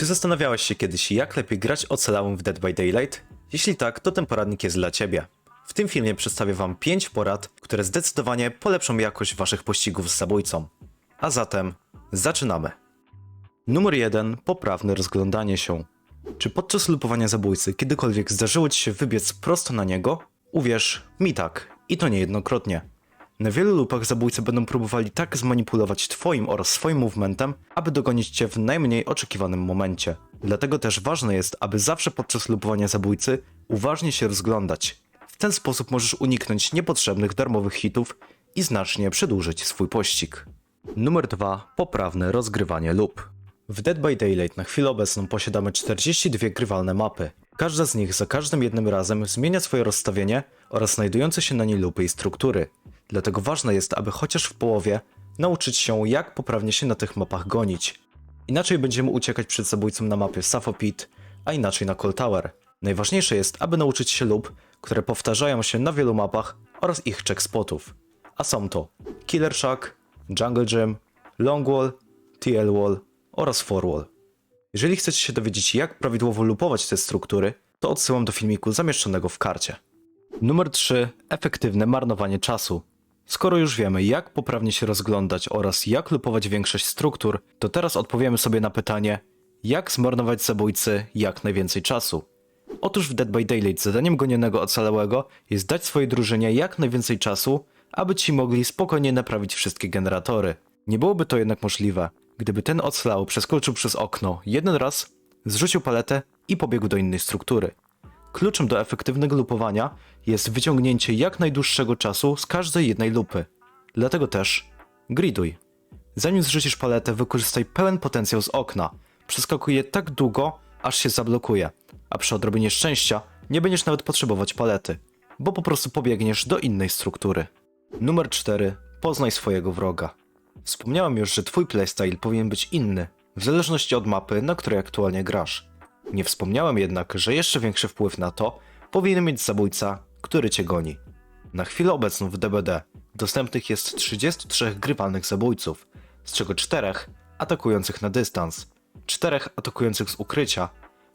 Czy zastanawiałeś się kiedyś, jak lepiej grać ocalałym w Dead by Daylight? Jeśli tak, to ten poradnik jest dla Ciebie. W tym filmie przedstawię Wam 5 porad, które zdecydowanie polepszą jakość Waszych pościgów z zabójcą. A zatem, zaczynamy. Numer 1. Poprawne rozglądanie się. Czy podczas lupowania zabójcy kiedykolwiek zdarzyło Ci się wybiec prosto na niego? Uwierz, mi tak. I to niejednokrotnie. Na wielu lupach zabójcy będą próbowali tak zmanipulować Twoim oraz swoim movementem, aby dogonić Cię w najmniej oczekiwanym momencie. Dlatego też ważne jest, aby zawsze podczas lupowania zabójcy uważnie się rozglądać. W ten sposób możesz uniknąć niepotrzebnych darmowych hitów i znacznie przedłużyć swój pościg. Numer 2. Poprawne rozgrywanie lup. W Dead by Daylight na chwilę obecną posiadamy 42 grywalne mapy. Każda z nich za każdym jednym razem zmienia swoje rozstawienie oraz znajdujące się na niej lupy i struktury. Dlatego ważne jest, aby chociaż w połowie nauczyć się jak poprawnie się na tych mapach gonić. Inaczej będziemy uciekać przed zabójcą na mapie Safo Pit, a inaczej na Cold Tower. Najważniejsze jest, aby nauczyć się lub, które powtarzają się na wielu mapach oraz ich checkspotów. A są to Killer Shack, Jungle Gym, Long Wall, TL Wall oraz 4Wall. Jeżeli chcecie się dowiedzieć jak prawidłowo lupować te struktury, to odsyłam do filmiku zamieszczonego w karcie. Numer 3. Efektywne marnowanie czasu. Skoro już wiemy, jak poprawnie się rozglądać oraz jak lupować większość struktur, to teraz odpowiemy sobie na pytanie, jak zmarnować zabójcy jak najwięcej czasu. Otóż w Dead by Daylight zadaniem gonionego ocalałego jest dać swojej drużynie jak najwięcej czasu, aby ci mogli spokojnie naprawić wszystkie generatory. Nie byłoby to jednak możliwe, gdyby ten ocalały przeskoczył przez okno jeden raz, zrzucił paletę i pobiegł do innej struktury. Kluczem do efektywnego lupowania jest wyciągnięcie jak najdłuższego czasu z każdej jednej lupy. Dlatego też griduj. Zanim zrzucisz paletę, wykorzystaj pełen potencjał z okna. Przeskakuj je tak długo, aż się zablokuje, a przy odrobinie szczęścia nie będziesz nawet potrzebować palety, bo po prostu pobiegniesz do innej struktury. Numer 4. Poznaj swojego wroga. Wspomniałem już, że twój playstyle powinien być inny, w zależności od mapy, na której aktualnie grasz. Nie wspomniałem jednak, że jeszcze większy wpływ na to powinien mieć zabójca, który cię goni. Na chwilę obecną w DBD dostępnych jest 33 grywalnych zabójców, z czego 4 atakujących na dystans, 4 atakujących z ukrycia,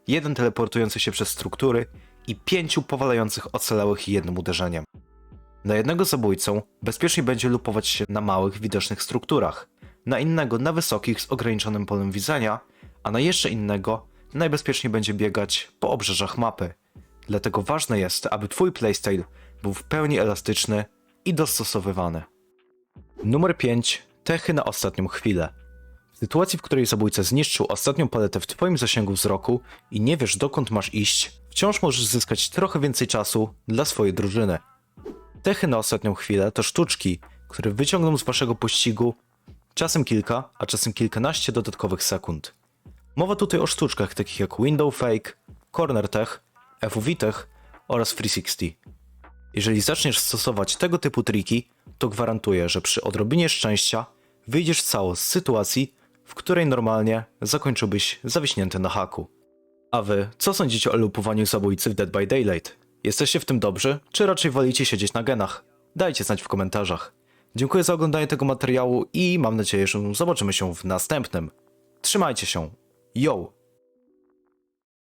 jeden teleportujący się przez struktury i 5 powalających ocalałych jednym uderzeniem. Na jednego zabójcą bezpiecznie będzie lupować się na małych, widocznych strukturach, na innego na wysokich z ograniczonym polem widzenia, a na jeszcze innego najbezpieczniej będzie biegać po obrzeżach mapy. Dlatego ważne jest, aby twój playstyle był w pełni elastyczny i dostosowywany. Numer 5. Techy na ostatnią chwilę. W sytuacji, w której zabójca zniszczył ostatnią paletę w twoim zasięgu wzroku i nie wiesz dokąd masz iść, wciąż możesz zyskać trochę więcej czasu dla swojej drużyny. Techy na ostatnią chwilę to sztuczki, które wyciągną z waszego pościgu czasem kilka, a czasem kilkanaście dodatkowych sekund. Mowa tutaj o sztuczkach takich jak Window Fake, Corner Tech, FUV Tech oraz 360. Jeżeli zaczniesz stosować tego typu triki, to gwarantuję, że przy odrobinie szczęścia wyjdziesz cało z sytuacji, w której normalnie zakończyłbyś zawiśnięty na haku. A wy, co sądzicie o lupowaniu zabójcy w Dead by Daylight? Jesteście w tym dobrzy, czy raczej wolicie siedzieć na genach? Dajcie znać w komentarzach. Dziękuję za oglądanie tego materiału i mam nadzieję, że zobaczymy się w następnym. Trzymajcie się. Yo!